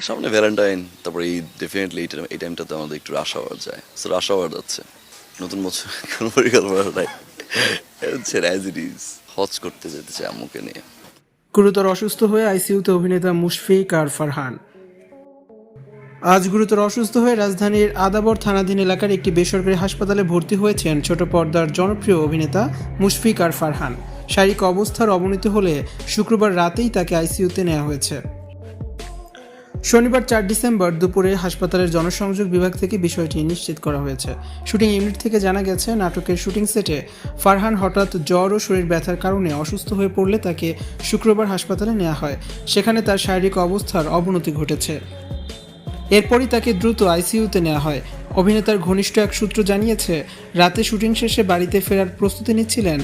সামনে ভ্যালেন্টাইন তারপরে ঈদ ডেফিনেটলি এই টাইমটাতে আমাদের একটু রাশ আওয়ার যায়। সো রাশ আওয়ার যাচ্ছে। নতুন বছর কোনো পরিকল্পনা নাই। হচ্ছে অ্যাজ ইট ইজ হজ করতে যেতে চাই আম্মুকে নিয়ে। গুরুতর অসুস্থ হয়ে আইসিইউতে অভিনেতা মুশফিক আর ফারহান। আজ গুরুতর অসুস্থ হয়ে রাজধানীর আদাবর থানাধীন এলাকার একটি বেসরকারি হাসপাতালে ভর্তি হয়েছেন ছোট পর্দার জনপ্রিয় অভিনেতা মুশফিক আর ফারহান। শারীরিক অবস্থার অবনতি হলে শুক্রবার রাতেই তাকে আইসিইউতে নেওয়া হয়েছে। শনিবার চার ডিসেম্বর দুপুরে হাসপাতালের জনসংযোগ বিভাগ থেকে বিষয়টি নিশ্চিত করা হয়েছে। শুটিং ইউনিট থেকে জানা গেছে, নাটকের শুটিং সেটে ফারহান হঠাৎ জ্বর ও শরীর ব্যথার কারণে অসুস্থ হয়ে পড়লে তাকে শুক্রবার হাসপাতালে নেওয়া হয়। সেখানে তার শারীরিক অবস্থার অবনতি ঘটেছে। এরপরই তাকে দ্রুত আইসিইউতে নেওয়া হয়। অভিনেতার ঘনিষ্ঠ এক সূত্র জানিয়েছে, রাতে শুটিং শেষে বাড়িতে ফেরার প্রস্তুতি নিচ্ছিলেন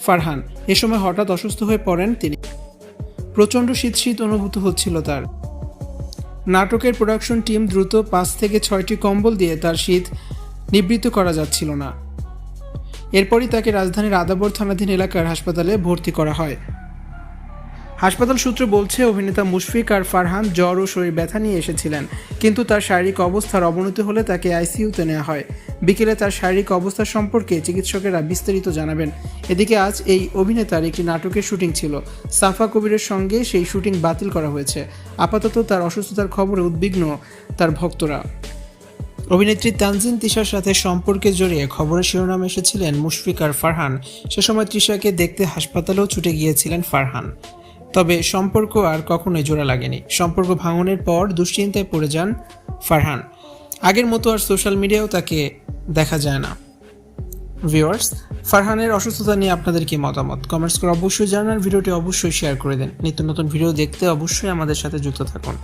ফারহান। এ সময় হঠাৎ অসুস্থ হয়ে পড়েন তিনি। প্রচণ্ড শীত শীত অনুভূত হচ্ছিল তার। নাটকের প্রোডাকশন টিম দ্রুত পাঁচ থেকে ছয়টি কম্বল দিয়ে তার শীত নিবৃত্ত করা যাচ্ছিল না। এরপরই তাকে রাজধানীর আদাবর থানাধীন এলাকার হাসপাতালে ভর্তি করা হয়। হাসপাতাল সূত্র বলছে, অভিনেতা মুশফিক আর ফারহান জ্বর ও শরীর ব্যথা নিয়ে এসেছিলেন। কিন্তু তার শারীরিক অবস্থার অবনতি হলে তাকে আইসিইউতে নেওয়া হয়। বিকেলে তার শারীরিক অবস্থা সম্পর্কে চিকিৎসকেরা বিস্তারিত জানাবেন। এদিকে আজ এই অভিনেতার একটি নাটকের শুটিং ছিল। সাফা কবিরের সঙ্গে সেই শুটিং বাতিল করা হয়েছে। আপাতত তার অসুস্থতার খবরে উদ্বিগ্ন তার ভক্তরা। অভিনেত্রী তানজিন তিশার সাথে সম্পর্কে জড়িয়ে খবরের শিরোনাম এসেছিলেন মুশফিক আর ফারহান। সে সময় তৃষাকে দেখতে হাসপাতালেও ছুটে গিয়েছিলেন ফারহান। তবে সম্পর্ক আর কখনোই জোড়া লাগেনি। সম্পর্ক ভাঙনের পর দুশ্চিন্তায় পড়ে যান ফারহান। আগের মতো আর সোশ্যাল মিডিয়াও তাকে দেখা যায় না। ভিউয়ার্স, ফারহানের অসুস্থতা নিয়ে আপনাদের কি মতামত? কমেন্টস করে অবশ্যই জানান ভিডিওটি অবশ্যই শেয়ার করে দেন। নিত্য নতুন ভিডিও দেখতে অবশ্যই আমাদের সাথে যুক্ত থাকুন।